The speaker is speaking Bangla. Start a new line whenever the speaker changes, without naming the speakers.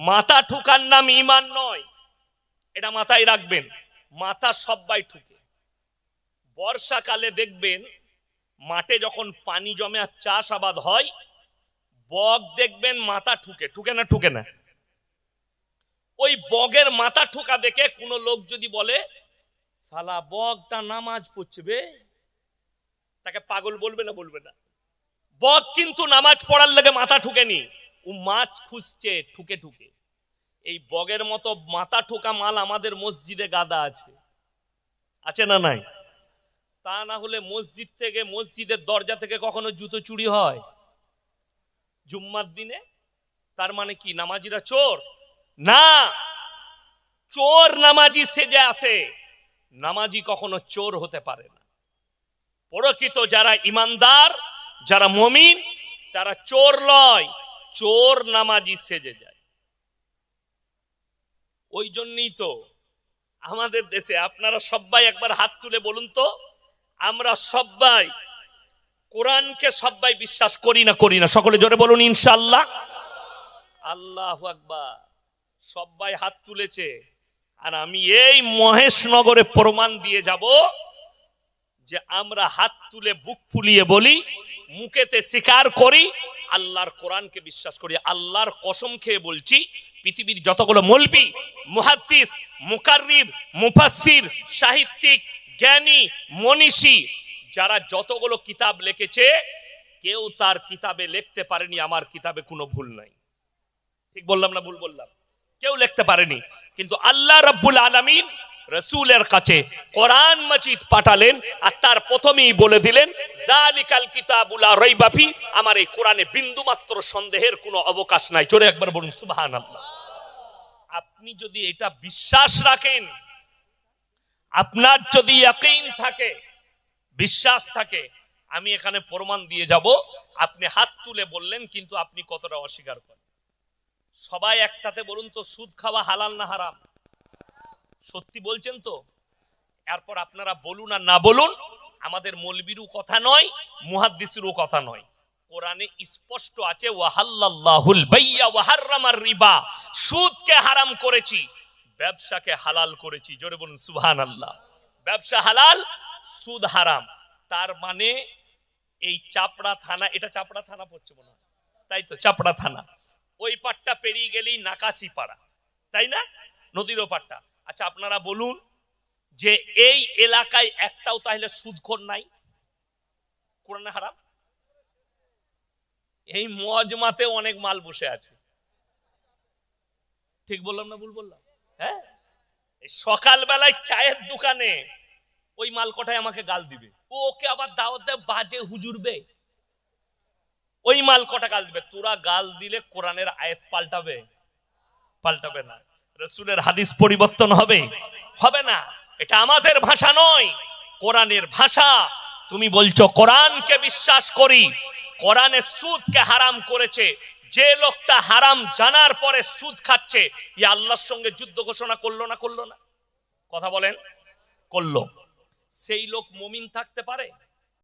মাথা ঠুকার নাম ইমান নয়। এটা মাথায় রাখবেন, মাথা সবাই ঠুকে। বর্ষাকালে দেখবেন, মাঠে যখন পানি জমে আর চাষাবাদ হয়, বক দেখবেন মাথা ঠুকে ঠুকে না ঠুকে না? ওই বগের মাথা ঠুকা দেখে কোনো লোক যদি বলে, সালা বগটা নামাজ পড়ছে বে। তাকে পাগল বলবে না বলবে না। বক কিন্তু নামাজ পড়ার লেগে মাথা ঠুকেনি। ও মাছ খুঁজছে, ঠুকে ঠুকে। এই বগের মতো মাথা ঠোকা মাল আমাদের মসজিদে গাদা আছে। আছে না নাই? তা না হলে মসজিদ থেকে, মসজিদের দরজা থেকে কখনো জুতো চুরি হয়? জুম্মার দিনে? তার মানে কি, নামাজিরা চোর? না! চোর নামাজি সেজে আসে। নামাজি কখনো চোর হতে পারে না। প্রকৃত যারা ইমানদার, যারা মমিন, তারা চোর লয়। চোর নামাজি সেজে যায়। ওই জন্যই তো আমাদের দেশে আপনারা সবাই একবার হাত তুলে বলুন তো, আমরা সবাই কোরআনকে সবাই বিশ্বাস করি না করি না। সকলে জোরে বলুন ইনশাল্লাহ আল্লাহ আকবার। সবাই হাত তুলেছে। আর আমি এই মহেশনগরে প্রমাণ দিয়ে যাব যে আমরা হাত তুলে বুক ফুলিয়ে বলি, মুখেতে স্বীকার করি আল্লাহর কোরআনকে বিশ্বাস করি, আল্লাহর কসম খেয়ে বলছি, পৃথিবীর যতগুলো মলবি, মুহাদ্দিস মুকাররির মুফাসসির, সাহিত্যিক, জ্ঞানী, মনীষী, যারা যতগুলো কিতাব লিখেছে, কেউ তার কিতাবে লিখতে পারেনি, আমার কিতাবে কোনো ভুল নাই। ঠিক বললাম না ভুল বললাম? কেউ লিখতে পারেনি। কিন্তু আল্লাহ রাব্বুল আলামিন রসুলের কাছে কোরআন মজিদ পাঠালেন আর তার প্রথমেই বলে দিলেন, জালিকাল কিতাবুলা রইবাফি আমার এই কোরআনে বিন্দু মাত্র সন্দেহের কোনো অবকাশ নাই। চলে একবার বলুন, সুবহানাল্লাহ। আপনি যদি এটা বিশ্বাস রাখেন, আপনার যদি ইয়াকিন থাকে, বিশ্বাস থাকে, আমি এখানে প্রমাণ দিয়ে যাব, আপনি হাত তুলে বললেন, কিন্তু আপনি কতটা অস্বীকার করেন? সবাই একসাথে বলুন তো, সুদ খাওয়া হালাল না হারাম? সত্যি বলছেন তো? এরপর আপনারা বলুন আর না বলুন, আমাদের মলবিরও কথা নয়, মুহাদ্দিসেরও কথা নয়। কোরআনে স্পষ্ট আছে ওয়াহাল্লাহুল বাইয়া ওয়াহাররামার রিবা, সুদকে হারাম করেছি, ব্যবসাকে হালাল করেছি। জোরে বলুন, সুবহানাল্লাহ। ব্যবসা হালাল, সুদ হারাম। তার মানে এই চাপড়া থানা, এটা চাপড়া থানা পড়ছে মনে তাই তো, চাপড়া থানা। ওই পাটটা পেরিয়ে গেলেই নাকাশি পাড়া। তাই না? নদীর ও পাটটা আচ্ছা আপনারা বলুন যে এই এলাকায় একটাও তাহলে সুদখোর নাই? কোরআনে হারাম? এই মজমাতে অনেক মাল বসে আছে। ঠিক বললাম না ভুল বললাম? হ্যাঁ? সকালবেলায় চায়ের দোকানে ওই মাল কটায় আমাকে গাল দিবে। ওকে আবার দাওয়াত দেয়, বাজে হুজুরবে ওই মাল কটা গাল দিবে? তোরা গাল দিলে কোরআনের আয়াত পাল্টাবে। পাল্টাবে না। রসুলের হাদিস পরিবর্তন হবে। হবে না। এটা আমাদের ভাষা নয়। কোরআনের ভাষা। তুমি বলছো, কোরআনকে বিশ্বাস করি। কোরআনে সুদকে হারাম করেছে। যে লোকটা হারাম জানার পরে সুদ খাচ্ছে ই আল্লাহর সঙ্গে যুদ্ধ ঘোষণা করল না করল না? কথা বলেন। করল। সেই লোক মমিন থাকতে পারে?